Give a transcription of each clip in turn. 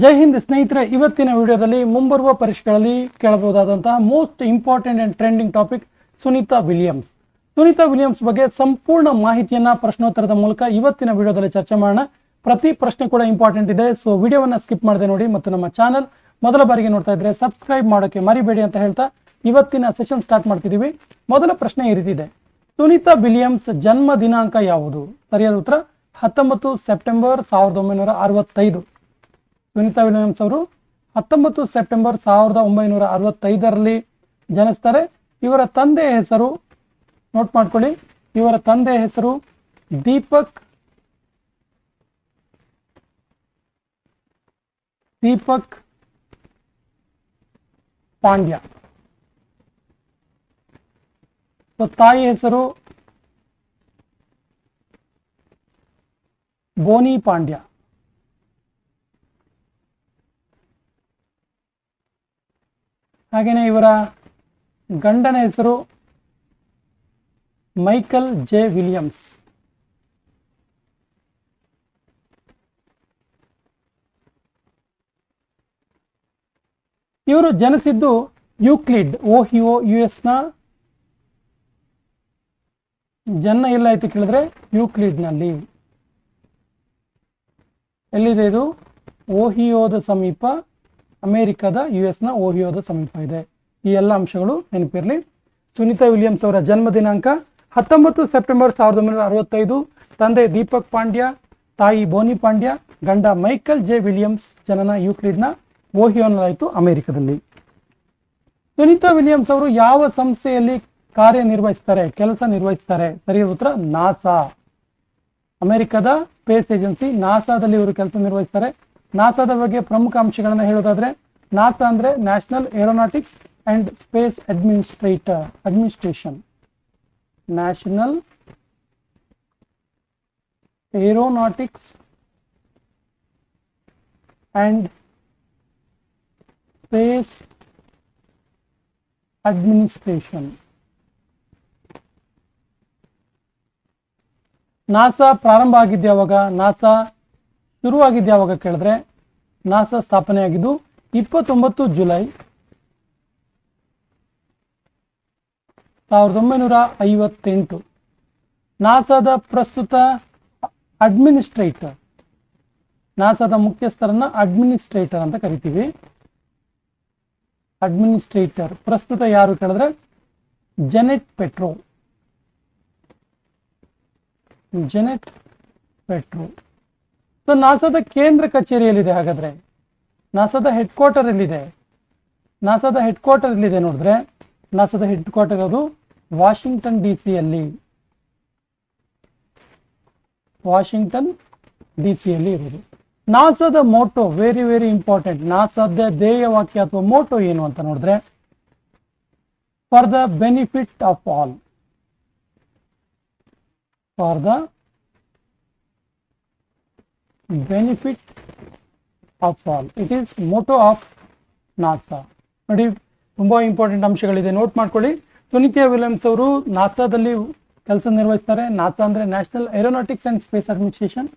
ಜೈ ಹಿಂದ್ ಸ್ನೇಹಿತರೆ, ಇವತ್ತಿನ ವಿಡಿಯೋದಲ್ಲಿ ಮುಂಬರುವ ಪರೀಕ್ಷೆಗಳಲ್ಲಿ ಕೇಳಬಹುದಾದಂತಹ most important and trending topic Sunita Williams. Sunita Williams ಬಗ್ಗೆ ಸಂಪೂರ್ಣ ಮಾಹಿತಿಯನ್ನ ಪ್ರಶ್ನೋತ್ತರದ ಮೂಲಕ ಇವತ್ತಿನ ವಿಡಿಯೋದಲ್ಲಿ ಚರ್ಚೆ ಮಾಡೋಣ. ಪ್ರತಿ ಪ್ರಶ್ನೆ ಕೂಡ ಇಂಪಾರ್ಟೆಂಟ್ ಇದೆ ಸೊ ವಿಡಿಯೋವನ್ನ ಸ್ಕಿಪ್ ಮಾಡದೆ ನೋಡಿ ಮತ್ತು ನಮ್ಮ ಚಾನಲ್ ಮೊದಲ ಬಾರಿಗೆ ನೋಡ್ತಾ ಇದ್ರೆ ಸಬ್ಸ್ಕ್ರೈಬ್ ಮಾಡೋಕೆ ಮರಿಬೇಡಿ ಅಂತ ಹೇಳ್ತಾ ಇವತ್ತಿನ ಸೆಷನ್ ಸ್ಟಾರ್ಟ್ ಮಾಡ್ತಿದ್ದೀವಿ. ಮೊದಲ ಪ್ರಶ್ನೆ ಈ ಸುನೀತಾ ವಿಲಿಯಮ್ಸ್ ಜನ್ಮ ದಿನಾಂಕ ಯಾವುದು? ಸರಿಯಾದ ಉತ್ತರ, ಹತ್ತೊಂಬತ್ತು ಸೆಪ್ಟೆಂಬರ್ ಸಾವಿರದ ಒಂಬೈನೂರ ಅರವತ್ತೈದು. ಸುನೀತಾ ವಿಲಿಯಮ್ಸ್ ಅವರು ಹತ್ತೊಂಬತ್ತು ಸೆಪ್ಟೆಂಬರ್ ಸಾವಿರದ ಒಂಬೈನೂರ ಅರವತ್ತೈದರಲ್ಲಿ ಜನಿಸ್ತಾರೆ. ಇವರ ತಂದೆಯ ಹೆಸರು ನೋಟ್ ಮಾಡ್ಕೊಳ್ಳಿ, ಇವರ ತಂದೆಯ ಹೆಸರು ದೀಪಕ್ ದೀಪಕ್ ಪಾಂಡ್ಯ. ತಾಯಿ ಹೆಸರು ಬೋನಿ ಪಾಂಡ್ಯ. ಹಾಗೆಯೇ ಇವರ ಗಂಡನ ಹೆಸರು ಮೈಕಲ್ ಜೆ ವಿಲಿಯಮ್ಸ್. ಇವರು ಜನಿಸಿದ್ದು ಯೂಕ್ಲಿಡ್ ಓಹಿಒ ಯು ಎಸ್ನ ಜನ್ಮ ಎಲ್ಲ ಆಯ್ತು ಕೇಳಿದ್ರೆ ಯೂಕ್ಲಿಡ್ನಲ್ಲಿ. ಎಲ್ಲಿದೆ ಇದು? ಓಹಿಯೋದ ಸಮೀಪ ಅಮೆರಿಕದ ಯು ಎಸ್ನ ಓಹಿಯೋದ ಸಮೀಪ ಇದೆ. ಈ ಎಲ್ಲ ಅಂಶಗಳು ನೆನಪಿರಲಿ. ಸುನೀತಾ ವಿಲಿಯಮ್ಸ್ ಅವರ ಜನ್ಮ ದಿನಾಂಕ ಹತ್ತೊಂಬತ್ತು ಸೆಪ್ಟೆಂಬರ್ ಸಾವಿರದ ಒಂಬೈನೂರ ಅರವತ್ತೈದು. ತಂದೆ ದೀಪಕ್ ಪಾಂಡ್ಯ, ತಾಯಿ ಬೋನಿ ಪಾಂಡ್ಯ, ಗಂಡ ಮೈಕಲ್ ಜೆ ವಿಲಿಯಮ್ಸ್, ಜನನ ಯೂಕ್ಲಿಡ್ನ ಓಹಿಯೋನಲಾಯಿತು ಅಮೆರಿಕದಲ್ಲಿ. ಸುನೀತಾ ವಿಲಿಯಮ್ಸ್ ಅವರು ಯಾವ ಸಂಸ್ಥೆಯಲ್ಲಿ ಕಾರ್ಯನಿರ್ವಹಿಸ್ತಾರೆ, ಕೆಲಸ ನಿರ್ವಹಿಸ್ತಾರೆ? ಸರಿ ಉತ್ತರ, ನಾಸಾ. ಅಮೆರಿಕದ ಸ್ಪೇಸ್ ಏಜೆನ್ಸಿ ನಾಸಾದಲ್ಲಿ ಇವರು ಕೆಲಸ ನಿರ್ವಹಿಸ್ತಾರೆ. ನಾಸಾದ ಬಗ್ಗೆ ಪ್ರಮುಖ ಅಂಶಗಳನ್ನು ಹೇಳೋದಾದ್ರೆ, ನಾಸಾ ಅಂದ್ರೆ National Aeronautics and Space Administrator Administration National Aeronautics and Space Administration NASA ಪ್ರಾರಂಭ ಆಗಿದ್ದೆ ಯಾವಾಗ ನಾಸಾ ಶುರುವಾಗಿದ್ದು ಯಾವಾಗ ಕೇಳಿದ್ರೆ, ನಾಸಾ ಸ್ಥಾಪನೆ ಆಗಿದ್ದು ಇಪ್ಪತ್ತೊಂಬತ್ತು ಜುಲೈ ಸಾವಿರದ ಒಂಬೈನೂರ ಐವತ್ತೆಂಟು. ನಾಸಾದ ಪ್ರಸ್ತುತ ಅಡ್ಮಿನಿಸ್ಟ್ರೇಟರ್. ನಾಸಾದ ಮುಖ್ಯಸ್ಥರನ್ನ ಅಡ್ಮಿನಿಸ್ಟ್ರೇಟರ್ ಅಂತ ಕರಿತೀವಿ. ಅಡ್ಮಿನಿಸ್ಟ್ರೇಟರ್. ಪ್ರಸ್ತುತ ಯಾರು ಕೇಳಿದ್ರೆ, Janet Petro Janet Petro so ನಾಸಾದ ಕೇಂದ್ರ ಕಚೇರಿಯಲ್ಲಿದೆ ಹಾಗಾದ್ರೆ. ನಾಸಾದ ಹೆಡ್ ಕ್ವಾರ್ಟರ್ ಎಲ್ಲಿದೆ? ನಾಸಾದ ಹೆಡ್ ಕ್ವಾರ್ಟರ್ ಎಲ್ಲಿದೆ ನೋಡಿದ್ರೆ ನಾಸಾದ ಹೆಡ್ ಕ್ವಾರ್ಟರ್ ಅದು ವಾಷಿಂಗ್ಟನ್ ಡಿ ಸಿಯಲ್ಲಿ ವಾಷಿಂಗ್ಟನ್ ಡಿ ಸಿಯಲ್ಲಿ ಇರುವುದು ನಾಸಾದ ಮೋಟೋ ವೆರಿ ವೆರಿ ಇಂಪಾರ್ಟೆಂಟ್ ನಾಸಾದ ಧ್ಯೇಯ ವಾಕ್ಯ ಅಥವಾ ಮೋಟೋ ಏನು ಅಂತ ನೋಡಿದ್ರೆ for the benefit of all for the benefit of all it is motto of NASA ನೋಡಿ, ತುಂಬಾ ಇಂಪಾರ್ಟೆಂಟ್ ಅಂಶಗಳಿದೆ. ನೋಟ್ ಮಾಡ್ಕೊಳ್ಳಿ. ಸುನಿತಾ ವಿಲಿಯಮ್ಸ್ ಅವರು ನಾಸಾದಲ್ಲಿ ಕೆಲಸ ನಿರ್ವಹಿಸ್ತಾರೆ. ನಾಸಾ ಅಂದ್ರೆ National Aeronautics and Space Administration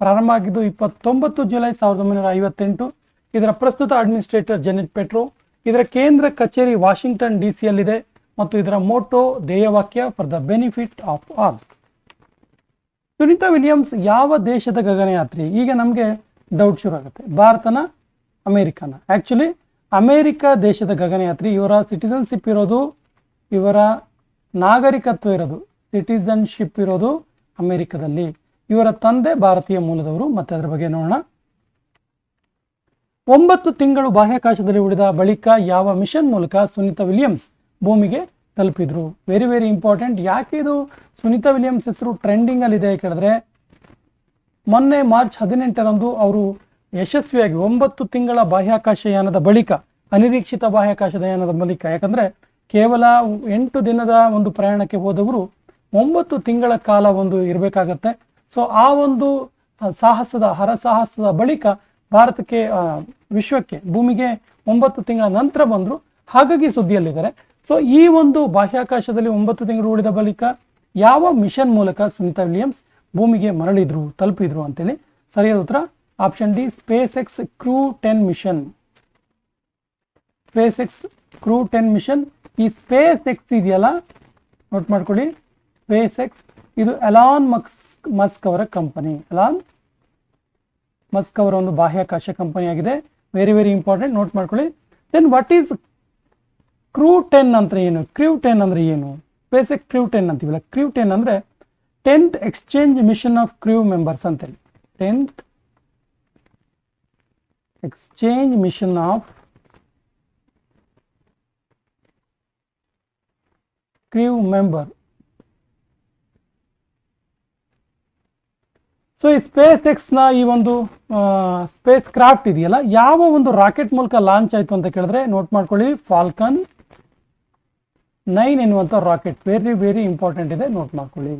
ಪ್ರಾರಂಭ ಆಗಿದ್ದು ಇಪ್ಪತ್ತೊಂಬತ್ತು ಜುಲೈ ಸಾವಿರದ ಒಂಬೈನೂರ ಐವತ್ತೆಂಟು. ಇದರ ಪ್ರಸ್ತುತ ಅಡ್ಮಿನಿಸ್ಟ್ರೇಟರ್ ಜೆನೆಟ್ ಪೆಟ್ರೋ ಇದರ ಕೇಂದ್ರ ಕಚೇರಿ ವಾಷಿಂಗ್ಟನ್ ಡಿ ಸಿಯಲ್ಲಿದೆ ಮತ್ತು ಇದರ motto ಧ್ಯೇಯವಾಕ್ಯ for the benefit of all Sunita Williams ಯಾವ ದೇಶದ ಗಗನಯಾತ್ರಿ? ಈಗ ನಮಗೆ ಡೌಟ್ ಶುರು ಆಗುತ್ತೆ. ಭಾರತನ, ಅಮೇರಿಕನ. ಆ್ಯಕ್ಚುಲಿ ಅಮೇರಿಕ ದೇಶದ ಗಗನಯಾತ್ರಿ, ಇವರ ಸಿಟಿಸನ್ಶಿಪ್ ಇರೋದು, ಇವರ ನಾಗರಿಕತ್ವ ಇರೋದು ಸಿಟಿಸನ್ಶಿಪ್ ಇರೋದು ಅಮೇರಿಕದಲ್ಲಿ. ಇವರ ತಂದೆ ಭಾರತೀಯ ಮೂಲದವರು. ಮತ್ತೆ ಅದರ ಬಗ್ಗೆ ನೋಡೋಣ. ಒಂಬತ್ತು ತಿಂಗಳು ಬಾಹ್ಯಾಕಾಶದಲ್ಲಿ ಉಳಿದ ಬಳಿಕ ಯಾವ ಮಿಷನ್ ಮೂಲಕ ಸುನೀತಾ ವಿಲಿಯಮ್ಸ್ ಭೂಮಿಗೆ ತಲುಪಿದ್ರು. ವೆರಿ ವೆರಿ ಇಂಪಾರ್ಟೆಂಟ್ ಯಾಕೆ ಇದು ಸುನೀತಾ ವಿಲಿಯಮ್ಸ್ ಹೆಸರು ಟ್ರೆಂಡಿಂಗ್ ಅಲ್ಲಿ ಇದೆ ಕೇಳಿದ್ರೆ, ಮೊನ್ನೆ ಮಾರ್ಚ್ ಹದಿನೆಂಟರಂದು ಅವರು ಯಶಸ್ವಿಯಾಗಿ ಒಂಬತ್ತು ತಿಂಗಳ ಬಾಹ್ಯಾಕಾಶ ಯಾನದ ಬಳಿಕ, ಅನಿರೀಕ್ಷಿತ ಬಾಹ್ಯಾಕಾಶದ ಯಾನದ ಬಳಿಕ, ಯಾಕಂದ್ರೆ ಕೇವಲ ಎಂಟು ದಿನದ ಒಂದು ಪ್ರಯಾಣಕ್ಕೆ ಹೋದವರು ಒಂಬತ್ತು ತಿಂಗಳ ಕಾಲ ಒಂದು ಇರಬೇಕಾಗತ್ತೆ. ಸೊ ಆ ಒಂದು ಸಾಹಸದ ಹರಸಾಹಸದ ಬಳಿಕ ಭಾರತಕ್ಕೆ ವಿಶ್ವಕ್ಕೆ, ಭೂಮಿಗೆ ಒಂಬತ್ತು ತಿಂಗಳ ನಂತರ ಬಂದರು. ಹಾಗಾಗಿ ಸುದ್ದಿಯಲ್ಲಿದ್ದಾರೆ. ಸೊ ಈ ಒಂದು ಬಾಹ್ಯಾಕಾಶದಲ್ಲಿ ಒಂಬತ್ತು ತಿಂಗಳು ಉಳಿದ ಬಳಿಕ ಯಾವ ಮಿಷನ್ ಮೂಲಕ ಸುನಿತಾ ವಿಲಿಯಮ್ಸ್ ಭೂಮಿಗೆ ಮರಳಿದ್ರು, ತಲುಪಿದ್ರು ಅಂತೇಳಿ ಸರಿಯಾದ ಉತ್ತರ option D SpaceX crew ten mission. SpaceX crew ten mission. ಈ ಸ್ಪೇಸ್ ಎಕ್ಸ್ ಇದೆಯಲ್ಲ? ನೋಟ್ ಮಾಡ್ಕೊಳ್ಳಿ. ಸ್ಪೇಸ್ ಎಕ್ಸ್ ಇದು ಅಲಾನ್ ಮಕ್ಸ್, ಮಸ್ಕ್ ಅವರ ಕಂಪನಿ. ಅಲಾನ್ ಮಸ್ಕ್ ಅವರ ಒಂದು ಬಾಹ್ಯಾಕಾಶ ಕಂಪನಿ ಆಗಿದೆ ವೆರಿ ವೆರಿ ಇಂಪಾರ್ಟೆಂಟ್ ನೋಟ್ ಮಾಡ್ಕೊಳ್ಳಿ. Then what is crew ten ಅಂತ ಏನು? ಕ್ರೂ ಟೆನ್ ಅಂದ್ರೆ ಏನು? ಎಕ್ಸ್ ಕ್ರೂ ಟೆನ್ ಅಂತೀವಲ್ಲ ಕ್ರೂ ಟೆನ್ ಅಂದ್ರೆ tenth exchange mission of crew members ಅಂತೇಳಿ. Tenth exchange mission of crew member so ಈ ಸ್ಪೇಸ್ ಎಕ್ಸ್ನ ಈ ಒಂದು ಸ್ಪೇಸ್ ಕ್ರಾಫ್ಟ್ ಇದೆಯಲ್ಲ? ಯಾವ ಒಂದು ರಾಕೆಟ್ ಮೂಲಕ ಲಾಂಚ್ ಆಯಿತು ಅಂತ ಕೇಳಿದ್ರೆ ನೋಟ್ ಮಾಡ್ಕೊಳ್ಳಿ. ಫಾಲ್ಕನ್ ನೈನ್ ಎನ್ನುವಂಥ ರಾಕೆಟ್ ವೆರಿ ವೆರಿ ಇಂಪಾರ್ಟೆಂಟ್ ಇದೆ. ನೋಟ್ ಮಾಡ್ಕೊಳ್ಳಿ.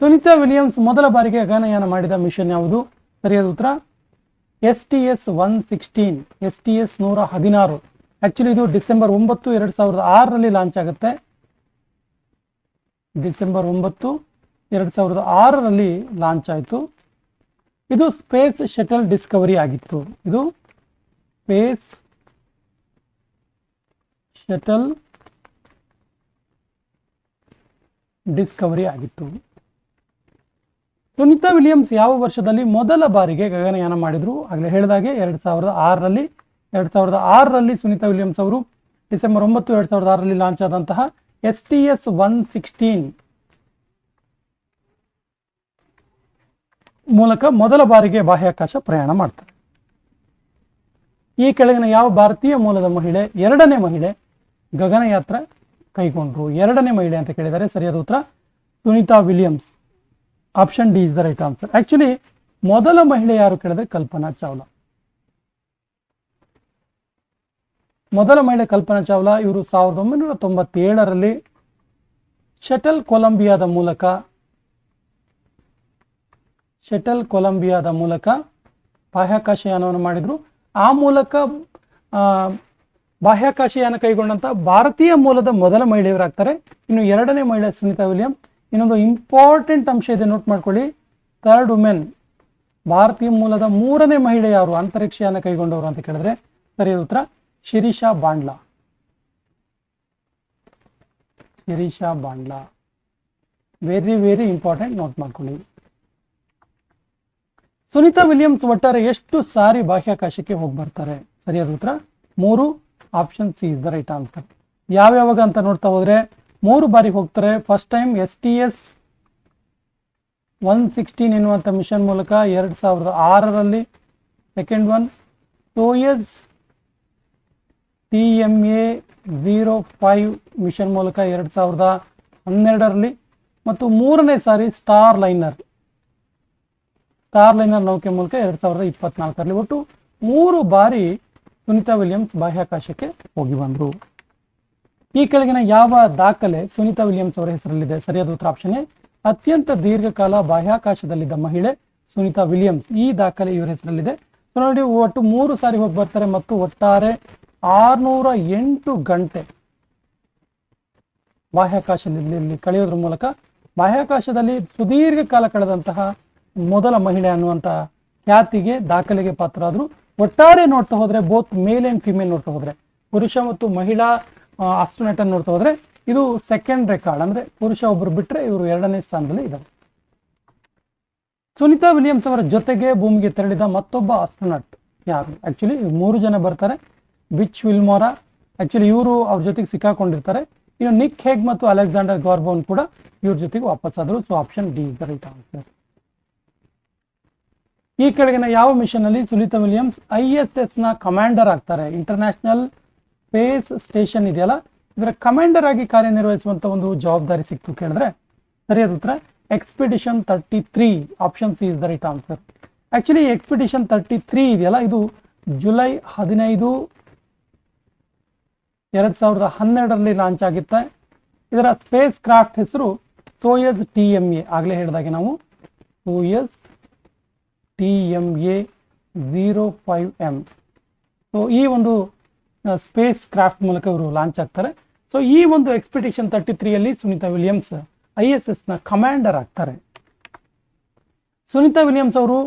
ಸುನಿತಾ ವಿಲಿಯಮ್ಸ್ ಮೊದಲ ಬಾರಿಗೆ ಗಗನಯಾನ ಮಾಡಿದ ಮಿಷನ್ ಯಾವುದು? ಸರಿಯಾದ ಉತ್ತರ? S T S one sixteen S T S ನೂರ ಹದಿನಾರು. ಆ್ಯಕ್ಚುಲಿ ಇದು ಡಿಸೆಂಬರ್ ಒಂಬತ್ತು ಎರಡು ಸಾವಿರದ ಆರರಲ್ಲಿ ಲಾಂಚ್ ಆಗುತ್ತೆ. ಡಿಸೆಂಬರ್ ಒಂಬತ್ತು ಎರಡು ಸಾವಿರದ ಆರರಲ್ಲಿ ಲಾಂಚ್ ಆಯಿತು. ಇದು ಸ್ಪೇಸ್ ಶಟಲ್ ಡಿಸ್ಕವರಿ ಆಗಿತ್ತು. ಇದು ಸ್ಪೇಸ್ ಶಟಲ್ ಡಿಸ್ಕವರಿ ಆಗಿತ್ತು. ಸುನಿತಾ ವಿಲಿಯಮ್ಸ್ ಯಾವ ವರ್ಷದಲ್ಲಿ ಮೊದಲ ಬಾರಿಗೆ ಗಗನಯಾನ ಮಾಡಿದ್ರು? ಆಗಲೇ ಹೇಳಿದಾಗೆ ಎರಡು ಸಾವಿರದ ಆರರಲ್ಲಿ, ಎರಡು ಸಾವಿರದ ಆರರಲ್ಲಿ ಸುನಿತಾ ವಿಲಿಯಮ್ಸ್ ಅವರು, ಡಿಸೆಂಬರ್ ಒಂಬತ್ತು ಎರಡು ಸಾವಿರದ ಆರರಲ್ಲಿ ಲಾಂಚ್ ಆದಂತಹ S T S one sixteen ಮೂಲಕ ಮೊದಲ ಬಾರಿಗೆ ಬಾಹ್ಯಾಕಾಶ ಪ್ರಯಾಣ ಮಾಡ್ತಾರೆ. ಈ ಕೆಳಗಿನ ಯಾವ ಭಾರತೀಯ ಮೂಲದ ಮಹಿಳೆ, ಎರಡನೇ ಮಹಿಳೆ ಗಗನಯಾತ್ರೆ ಕೈಗೊಂಡ್ರು. ಎರಡನೇ ಮಹಿಳೆ ಅಂತ ಕೇಳಿದರೆ ಸರಿಯಾದ ಉತ್ತರ, Sunita Williams. Option D is the right answer actually ಮೊದಲ ಮಹಿಳೆ ಯಾರು ಕೇಳಿದ್ರೆ ಕಲ್ಪನಾ ಚಾವ್ಲಾ. ಮೊದಲ ಮಹಿಳೆ ಕಲ್ಪನಾ ಚಾವ್ಲಾ, ಇವರು ಸಾವಿರದ ಒಂಬೈನೂರ ತೊಂಬತ್ತೇಳರಲ್ಲಿ ಶಟಲ್ ಕೊಲಂಬಿಯಾದ ಮೂಲಕ, ಶಟಲ್ ಕೊಲಂಬಿಯಾದ ಮೂಲಕ ಬಾಹ್ಯಾಕಾಶಯಾನವನ್ನು ಮಾಡಿದ್ರು. ಆ ಮೂಲಕ ಬಾಹ್ಯಾಕಾಶಯಾನ ಕೈಗೊಂಡಂತ ಭಾರತೀಯ ಮೂಲದ ಮೊದಲ ಮಹಿಳೆಯರಾಗ್ತಾರೆ. ಇನ್ನು ಎರಡನೇ ಮಹಿಳೆ ಸುನೀತಾ ವಿಲಿಯಂ. ಇನ್ನೊಂದು ಇಂಪಾರ್ಟೆಂಟ್ ಅಂಶ ಇದೆ, ನೋಟ್ ಮಾಡ್ಕೊಳ್ಳಿ. Third women. ಭಾರತೀಯ ಮೂಲದ ಮೂರನೇ ಮಹಿಳೆ ಯಾರು? ಅಂತರಿಕ್ಷಯಾನ ಕೈಗೊಂಡವರು ಅಂತ ಕೇಳಿದ್ರೆ ಸರಿಯಾದ ಉತ್ತರ, Sirisha Bandla. Sirisha Bandla. Very very important note ಮಾಡ್ಕೊಳ್ಳಿ. ಸುನೀತಾ ವಿಲಿಯಮ್ಸ್ ಒಟ್ಟಾರೆ ಎಷ್ಟು ಸಾರಿ ಬಾಹ್ಯಾಕಾಶಕ್ಕೆ ಹೋಗಿ ಬರ್ತಾರೆ ಸರಿಯಾದ ಉತ್ತರ, ಮೂರು option C is the right answer ಯಾವ್ಯಾವಾಗ ಅಂತ ನೋಡ್ತಾ ಹೋದ್ರೆ, ಮೂರು ಬಾರಿ ಹೋಗ್ತಾರೆ. First time S T S one sixteen ಎನ್ನುವಂಥ ಮಿಷನ್ ಮೂಲಕ ಎರಡು ಸಾವಿರದ ಆರರಲ್ಲಿ. Second one Soyuz T M A zero five mission ಮೂಲಕ ಎರಡು ಸಾವಿರದ ಹನ್ನೆರಡರಲ್ಲಿ. ಮತ್ತು ಮೂರನೇ ಸಾರಿ ಸ್ಟಾರ್ ಲೈನರ್ ಸ್ಟಾರ್ ಲೈನರ್ ನೌಕೆ ಮೂಲಕ ಎರಡು ಸಾವಿರದ ಇಪ್ಪತ್ನಾಲ್ಕರಲ್ಲಿ. ಒಟ್ಟು ಮೂರು ಬಾರಿ ಸುನೀತಾ ವಿಲಿಯಮ್ಸ್ ಬಾಹ್ಯಾಕಾಶಕ್ಕೆ ಹೋಗಿ ಬಂದರು. ಈ ಕೆಳಗಿನ ಯಾವ ದಾಖಲೆ ಸುನಿತಾ ವಿಲಿಯಮ್ಸ್ ಅವರ ಹೆಸರಲ್ಲಿದೆ? ಸರಿಯಾದ ಉತ್ತರ ಆಪ್ಷನ್ ಅತ್ಯಂತ ದೀರ್ಘಕಾಲ ಬಾಹ್ಯಾಕಾಶದಲ್ಲಿದ್ದ ಮಹಿಳೆ ಸುನೀತಾ ವಿಲಿಯಮ್ಸ್. ಈ ದಾಖಲೆ ಇವರ ಹೆಸರಲ್ಲಿದೆ. ನೋಡಿ, ಒಟ್ಟು ಮೂರು ಸಾರಿ ಹೋಗಿ ಬರ್ತಾರೆ ಮತ್ತು ಒಟ್ಟಾರೆ ಆರ್ನೂರ ಎಂಟು ಗಂಟೆ ಬಾಹ್ಯಾಕಾಶದಲ್ಲಿ ಕಳೆಯೋದ್ರ ಮೂಲಕ ಬಾಹ್ಯಾಕಾಶದಲ್ಲಿ ಸುದೀರ್ಘ ಕಾಲ ಕಳೆದಂತಹ ಮೊದಲ ಮಹಿಳೆ ಅನ್ನುವಂತಹ ಖ್ಯಾತಿಗೆ ದಾಖಲೆಗೆ ಪಾತ್ರರಾದರು. ಒಟ್ಟಾರೆ ನೋಡ್ತಾ ಹೋದ್ರೆ ಬೋತ್ ಮೇಲ್ ಅಂಡ್ ಫಿಮೇಲ್ ನೋಡ್ತಾ ಹೋದ್ರೆ, ಪುರುಷ ಮತ್ತು ಮಹಿಳಾ ಆಸ್ಟ್ರೋನೆಟ್ ಅನ್ನು ನೋಡ್ತಾ ಹೋದ್ರೆ ಇದು ಸೆಕೆಂಡ್ ರೆಕಾರ್ಡ್ ಅಂದ್ರೆ ಪುರುಷ ಒಬ್ಬರು ಬಿಟ್ಟರೆ ಇವರು ಎರಡನೇ ಸ್ಥಾನದಲ್ಲಿ ಇದ್ದಾರೆ ಸುನಿತಾ ವಿಲಿಯಮ್ಸ್ ಅವರ ಜೊತೆಗೆ ಭೂಮಿಗೆ ತೆರಳಿದ ಮತ್ತೊಬ್ಬ ಆಸ್ಟ್ರೋನಟ್ ಯಾರು? ಆಕ್ಚುಲಿ ಮೂರು ಜನ ಬರ್ತಾರೆ. ಬಿಚ್ ವಿಲ್ಮೋರಾ. ಆಕ್ಚುಲಿ ಇವರು ಅವ್ರ ಜೊತೆಗೆ ಸಿಕ್ಕಾಕೊಂಡಿರ್ತಾರೆ. ಇನ್ನು ನಿಕ್ ಹೇಗ್ ಮತ್ತು ಅಲೆಕ್ಸಾಂಡರ್ ಗಾರ್ಬೋನ್ ಕೂಡ ಇವ್ರ ಜೊತೆಗೆ ವಾಪಸ್ ಆದರು ಸೊ ಆಪ್ಷನ್ ಡಿ ಆನ್ಸರ್ ಈ ಕೆಳಗಿನ ಯಾವ ಮಿಷನ್ ಅಲ್ಲಿ ಸುನೀತಾ ವಿಲಿಯಮ್ಸ್ ಐ ಎಸ್ ಎಸ್ನ ಕಮಾಂಡರ್ ಆಗ್ತಾರೆ? ಇಂಟರ್ನ್ಯಾಷನಲ್ ಸ್ಪೇಸ್ ಸ್ಟೇಷನ್ ಇದೆಯಲ್ಲ? ಇದರ ಕಮಾಂಡರ್ ಆಗಿ ಕಾರ್ಯನಿರ್ವಹಿಸುವಂತ ಒಂದು ಜವಾಬ್ದಾರಿ ಸಿಕ್ತು ಕೇಳಿದ್ರೆ. ಸರಿಯಾದ ಉತ್ತರ, expedition thirty three, option C is the right answer. Actually expedition thirty three ಇದೆಯಲ್ಲ, ಇದು ಜುಲೈ ಹದಿನೈದು ಎರಡ್ ಸಾವಿರದ ಹನ್ನೆರಡರಲ್ಲಿ ಲಾಂಚ್ ಆಗುತ್ತೆ. ಇದರ ಸ್ಪೇಸ್ ಕ್ರಾಫ್ಟ್ ಹೆಸರು ಸೋಯಸ್ ಟಿ ಎಂ ಎ. ಆಗಲೇ ಹೇಳಿದಾಗೆ ನಾವು, Soyuz T M A zero five M so ಈ ಒಂದು ಸ್ಪೇಸ್ ಕ್ರಾಫ್ಟ್ ಮೂಲಕ ಇವರು ಲಾಂಚ್ ಆಗ್ತಾರೆ. ಸೊ ಈ ಒಂದು ಎಕ್ಸ್ಪಿಡಿಷನ್ ತರ್ಟಿ ತ್ರೀಯಲ್ಲಿ ಸುನೀತಾ ವಿಲಿಯಮ್ಸ್ ಐ ಎಸ್ ಎಸ್ನ ಕಮಾಂಡರ್ ಆಗ್ತಾರೆ. ಸುನೀತಾ ವಿಲಿಯಮ್ಸ್ ಅವರು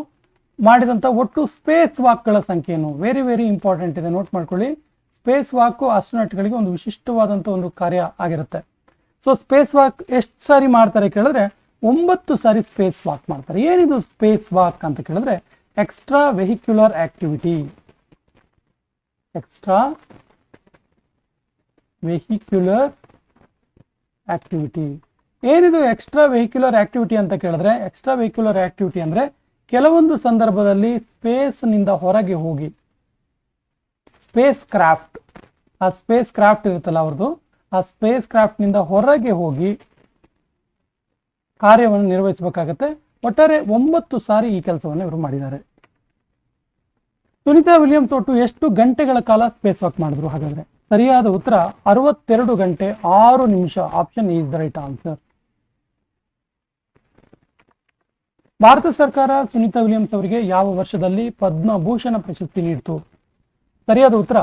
ಮಾಡಿದಂಥ ಒಟ್ಟು ಸ್ಪೇಸ್ ವಾಕ್ಗಳ ಸಂಖ್ಯೆಯನ್ನು ವೆರಿ ವೆರಿ ಇಂಪಾರ್ಟೆಂಟ್ ಇದೆ. ನೋಟ್ ಮಾಡ್ಕೊಳ್ಳಿ. ಸ್ಪೇಸ್ ವಾಕು ಆಸ್ಟ್ರೋನಾಟ್ಗಳಿಗೆ ಒಂದು ವಿಶಿಷ್ಟವಾದಂಥ ಒಂದು ಕಾರ್ಯ ಆಗಿರುತ್ತೆ. ಸೊ ಸ್ಪೇಸ್ ವಾಕ್ ಎಷ್ಟು ಸಾರಿ ಮಾಡ್ತಾರೆ ಕೇಳಿದ್ರೆ ಒಂಬತ್ತು ಸಾರಿ ಸ್ಪೇಸ್ ವಾಕ್ ಮಾಡ್ತಾರೆ. ಏನಿದು ಸ್ಪೇಸ್ ವಾಕ್ ಅಂತ ಕೇಳಿದ್ರೆ extra vehicular activity extra vehicular activity ಏನಿದು ಎಕ್ಸ್ಟ್ರಾ ವೆಹಿಕ್ಯುಲರ್ ಆಕ್ಟಿವಿಟಿ ಅಂತ ಕೇಳಿದ್ರೆ ಎಕ್ಸ್ಟ್ರಾ ವೆಹಿಕ್ಯುಲರ್ ಆಕ್ಟಿವಿಟಿ ಅಂದ್ರೆ ಕೆಲವೊಂದು ಸಂದರ್ಭದಲ್ಲಿ ಸ್ಪೇಸ್ನಿಂದ ಹೊರಗೆ ಹೋಗಿ ಸ್ಪೇಸ್ ಕ್ರಾಫ್ಟ್ ಆ ಸ್ಪೇಸ್ ಕ್ರಾಫ್ಟ್ ಇರುತ್ತಲ್ಲ ಅವ್ರದ್ದು ಆ ಸ್ಪೇಸ್ ಕ್ರಾಫ್ಟ್ನಿಂದ ಹೊರಗೆ ಹೋಗಿ ಕಾರ್ಯವನ್ನು ನಿರ್ವಹಿಸಬೇಕಾಗತ್ತೆ. ಒಟ್ಟಾರೆ ಒಂಬತ್ತು ಸಾರಿ ಈ ಕೆಲಸವನ್ನು ಇವರು ಮಾಡಿದ್ದಾರೆ. ಸುನೀತಾ ವಿಲಿಯಮ್ಸ್ ಒಟ್ಟು ಎಷ್ಟು ಗಂಟೆಗಳ ಕಾಲ ಸ್ಪೇಸ್ ವಾಕ್ ಮಾಡಿದ್ರು ಹಾಗಾದ್ರೆ? ಸರಿಯಾದ ಉತ್ತರ, ಅರವತ್ತೆರಡು ಗಂಟೆ ಆರು ನಿಮಿಷ. Option is the right answer. Bharat ಸರ್ಕಾರ ಸುನೀತಾ ವಿಲಿಯಮ್ಸ್ ಅವರಿಗೆ ಯಾವ ವರ್ಷದಲ್ಲಿ ಪದ್ಮಭೂಷಣ ಪ್ರಶಸ್ತಿ ನೀಡಿತು? ಸರಿಯಾದ ಉತ್ತರ,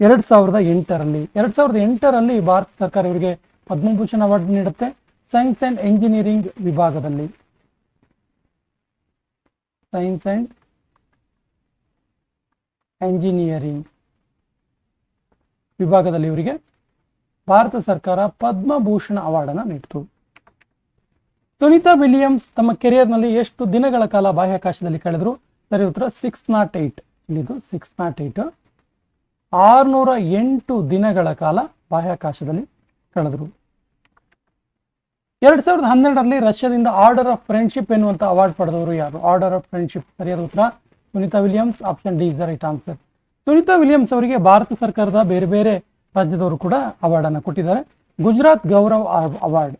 ಎರಡ್ ಸಾವಿರದ ಎಂಟರಲ್ಲಿ. ಎರಡ್ ಸಾವಿರದ ಎಂಟರಲ್ಲಿ ಭಾರತ ಸರ್ಕಾರ ಇವರಿಗೆ ಪದ್ಮಭೂಷಣ ಅವಾರ್ಡ್ ನೀಡುತ್ತೆ. ಸೈನ್ಸ್ ಅಂಡ್ ಎಂಜಿನಿಯರಿಂಗ್ ವಿಭಾಗದಲ್ಲಿ. ಸೈನ್ಸ್ ಅಂಡ್ ಎಂಜಿನಿಯರಿಂಗ್ ವಿಭಾಗದಲ್ಲಿ ಇವರಿಗೆ ಭಾರತ ಸರ್ಕಾರ ಪದ್ಮಭೂಷಣ ಅವಾರ್ಡನ್ನು ನೀಡಿತು. ಸುನಿತಾ ವಿಲಿಯಮ್ಸ್ ತಮ್ಮ ಕೆರಿಯರ್ನಲ್ಲಿ ಎಷ್ಟು ದಿನಗಳ ಕಾಲ ಬಾಹ್ಯಾಕಾಶದಲ್ಲಿ ಕಳೆದರು? ಸರಿ, ಉತ್ತರ ಸಿಕ್ಸ್ ನಾಟ್ ಏಟ್ ಇಲ್ಲಿದು ಸಿಕ್ಸ್ ನಾಟ್ ಏಟ್ ಆರುನೂರ ಎಂಟು ದಿನಗಳ ಕಾಲ ಬಾಹ್ಯಾಕಾಶದಲ್ಲಿ ಕಳೆದ್ರು. ಎರಡ್ ಸಾವಿರದ ಹನ್ನೆರಡರಲ್ಲಿ ರಷ್ಯಾದಿಂದ ಆರ್ಡರ್ ಆಫ್ ಫ್ರೆಂಡ್ಶಿಪ್ ಎನ್ನುವಂಥ ಅವಾರ್ಡ್ ಪಡೆದವರು ಯಾರು? ಆರ್ಡರ್ ಆಫ್ ಫ್ರೆಂಡ್ಶಿಪ್ ಸರಿಯಾದ ಉತ್ತರ Sunita Williams option D is the right answer Sunita Williams ಅವರಿಗೆ ಭಾರತ ಸರ್ಕಾರದ ಬೇರೆ ಬೇರೆ ರಾಜ್ಯದವರು ಕೂಡ ಅವಾರ್ಡ್ ಅನ್ನು ಕೊಟ್ಟಿದ್ದಾರೆ. ಗುಜರಾತ್ ಗೌರವ್ ಅವಾರ್ಡ್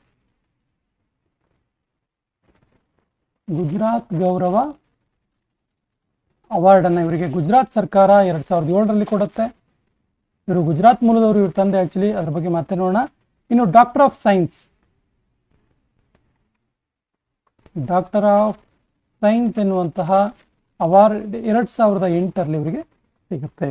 ಗುಜರಾತ್ ಗೌರವ ಅವಾರ್ಡ್ ಅನ್ನ ಇವರಿಗೆ ಗುಜರಾತ್ ಸರ್ಕಾರ ಎರಡು ಸಾವಿರದ ಏಳರಲ್ಲಿ ಕೊಡುತ್ತೆ. ಇವರು ಗುಜರಾತ್ ಮೂಲದವರು ಇವ್ರ ತಂದೆ ಆಕ್ಚುಲಿ ಅದ್ರ ಬಗ್ಗೆ ಮತ್ತೆ ನೋಡೋಣ. ಇನ್ನು doctor of science doctor of science ಎನ್ನುವಂತಹ ಅವಾರ್ಡ್ ಎರಡ್ ಸಾವಿರದ ಎಂಟರಲ್ಲಿ ಇವರಿಗೆ ಸಿಗುತ್ತೆ.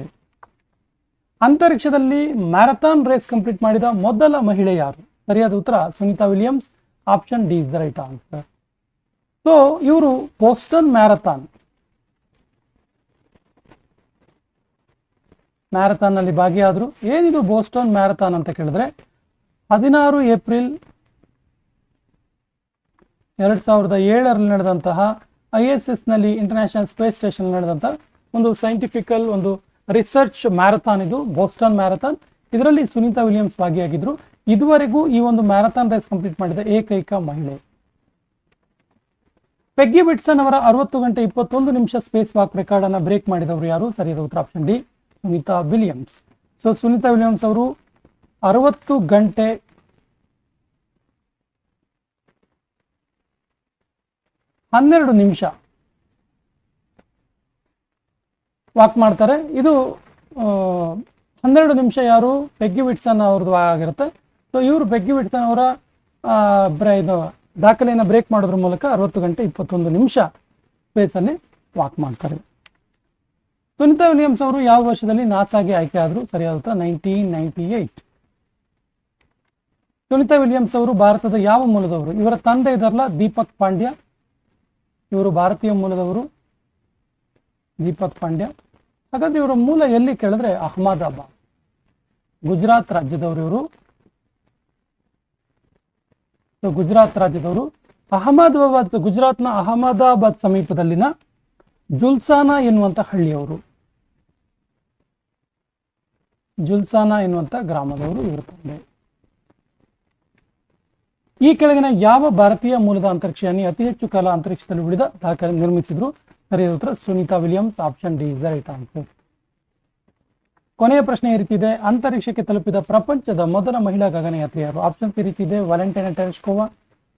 ಅಂತರಿಕ್ಷದಲ್ಲಿ ಮ್ಯಾರಥಾನ್ ರೇಸ್ ಕಂಪ್ಲೀಟ್ ಮಾಡಿದ ಮೊದಲ ಮಹಿಳೆ ಯಾರು? ಸರಿಯಾದ ಉತ್ತರ Sunita Williams, option D is the right answer. So ಇವರು ಬೋಸ್ಟನ್ ಮ್ಯಾರಥಾನ್ ಮ್ಯಾರಥಾನ್ನಲ್ಲಿ ಭಾಗಿಯಾದರು. ಏನಿದು ಬೋಸ್ಟನ್ ಮ್ಯಾರಥಾನ್ ಅಂತ ಕೇಳಿದ್ರೆ, ಹದಿನಾರು ಏಪ್ರಿಲ್ ಎರಡ್ ಸಾವಿರದ ಏಳರಲ್ಲಿ ನಡೆದಂತಹ ಐ ಎಸ್ನಲ್ಲಿ ಇಂಟರ್ನ್ಯಾಷನಲ್ ಸ್ಪೇಸ್ ಸ್ಟೇಷನ್ ನಡೆದಂತಹ ಒಂದು ಸೈಂಟಿಫಿಕಲ್ ಒಂದು ರಿಸರ್ಚ್ ಮ್ಯಾರಥಾನ್ ಇದು ಬೋಸ್ಟನ್ ಮ್ಯಾರಥಾನ್ ಇದರಲ್ಲಿ ಸುನೀತಾ ವಿಲಿಯಮ್ಸ್ ಭಾಗಿಯಾಗಿದ್ರು. ಇದುವರೆಗೂ ಈ ಒಂದು ಮ್ಯಾರಥಾನ್ ರೇಸ್ ಕಂಪ್ಲೀಟ್ ಮಾಡಿದ ಏಕೈಕ ಮಹಿಳೆ. ಪೆಗ್ಗಿ ಬಿಟ್ಸನ್ ಅವರ ಅರವತ್ತು ಗಂಟೆ ಇಪ್ಪತ್ತೊಂದು ನಿಮಿಷ ಸ್ಪೇಸ್ ವಾಕ್ ರೆಕಾರ್ಡ್ ಅನ್ನ ಬ್ರೇಕ್ ಮಾಡಿದವರು ಯಾರು? ಸರಿಯಾದ ಉತ್ತರ option D Sunita Williams. So Sunita Williams ಅವರು ಅರವತ್ತು ಗಂಟೆ ಹನ್ನೆರಡು ನಿಮಿಷ. ವಾಕ್ ಮಾಡ್ತಾರೆ. ಇದು ಹನ್ನೆರಡು ನಿಮಿಷ ಯಾರು? ಪೆಗ್ಗಿ ವಿಟ್ಸನ್ ಅವ್ರದ್ದು ಆಗಿರುತ್ತೆ. ಸೊ ಇವರು ಬೆಗ್ಗಿ ವಿಟ್ಸನ್ ಅವರ ಬ್ರೇ, ಇದು, ದಾಖಲೆಯನ್ನು ಬ್ರೇಕ್ ಮಾಡೋದ್ರ ಮೂಲಕ ಅರವತ್ತು ಗಂಟೆ ಇಪ್ಪತ್ತೊಂದು ನಿಮಿಷ ಸ್ಪೇಸಲ್ಲಿ ವಾಕ್ ಮಾಡ್ತಾರೆ. ಸುನಿತಾ ವಿಲಿಯಮ್ಸ್ ಅವರು ಯಾವ ವರ್ಷದಲ್ಲಿ ನಾಸಾಗೆ ಆಯ್ಕೆ ಆದರು? ಸರಿಯಾದ ಉತ್ತರ nineteen ninety eight Sunita Williams ಅವರು ಭಾರತದ ಯಾವ ಮೂಲದವರು? ಇವರ ತಂದೆ ಇದರಲ್ಲ, ದೀಪಕ್ ಪಾಂಡ್ಯ. ಇವರು ಭಾರತೀಯ ಮೂಲದವರು ದೀಪಕ್ ಪಾಂಡ್ಯ. ಹಾಗಾದ್ರೆ ಇವರ ಮೂಲ ಎಲ್ಲಿ ಕೇಳಿದ್ರೆ ಅಹಮದಾಬಾದ್. ಗುಜರಾತ್ ರಾಜ್ಯದವರು ಇವರು. ಗುಜರಾತ್ ರಾಜ್ಯದವರು. ಅಹಮದಾಬಾದ್, ಗುಜರಾತ್ನ ಅಹಮದಾಬಾದ್ ಸಮೀಪದಲ್ಲಿನ ಜುಲ್ಸಾನಾ ಎನ್ನುವಂತ ಹಳ್ಳಿಯವರು. ಜುಲ್ಸಾನಾ ಎನ್ನುವಂತ ಗ್ರಾಮದವರು ಇವರು ತಂದೆ. ಈ ಕೆಳಗಿನ ಯಾವ ಭಾರತೀಯ ಮೂಲದ ಅಂತರಿಕ್ಷಯಾನಿ ಅತಿ ಹೆಚ್ಚು ಕಾಲ ಅಂತರಿಕ್ಷದಲ್ಲಿ ಉಳಿದ ದಾಖಲೆ ನಿರ್ಮಿಸಿದ್ರು? ಸರಿಯಾದ ಉತ್ತರ Sunita Williams, option D is right answer. ಕೊನೆಯ ಪ್ರಶ್ನೆ ಈ ರೀತಿ ಇದೆ. ಅಂತರಿಕ್ಷಕ್ಕೆ ತಲುಪಿದ ಪ್ರಪಂಚದ ಮೊದಲ ಮಹಿಳಾ ಗಗನಯಾತ್ರಿ ಯಾರು? ಆಪ್ಷನ್ಸ್ ಈ ರೀತಿ ಇದೆ. Valentine Tereshkova,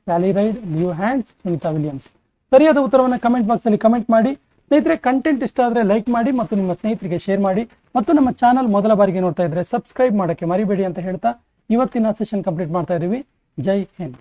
Sally Ride, Leo Hands, Sunita Williams. ಸರಿಯಾದ ಉತ್ತರವನ್ನು ಕಮೆಂಟ್ ಬಾಕ್ಸ್ ಅಲ್ಲಿ ಕಮೆಂಟ್ ಮಾಡಿ. ಸ್ನೇಹಿತರೆ ಕಂಟೆಂಟ್ ಇಷ್ಟ ಆದರೆ ಲೈಕ್ ಮಾಡಿ ಮತ್ತು ನಿಮ್ಮ ಸ್ನೇಹಿತರಿಗೆ ಶೇರ್ ಮಾಡಿ. ಮತ್ತು ನಮ್ಮ ಚಾನಲ್ ಮೊದಲ ಬಾರಿಗೆ ನೋಡ್ತಾ ಇದ್ರೆ ಸಬ್ಸ್ಕ್ರೈಬ್ ಮಾಡೋಕ್ಕೆ ಮರಿಬೇಡಿ ಅಂತ ಹೇಳ್ತಾ ಇವತ್ತಿನ ಸೆಷನ್ ಕಂಪ್ಲೀಟ್ ಮಾಡ್ತಾ ಇದ್ದೀವಿ. ಜೈ ಹಿಂದ್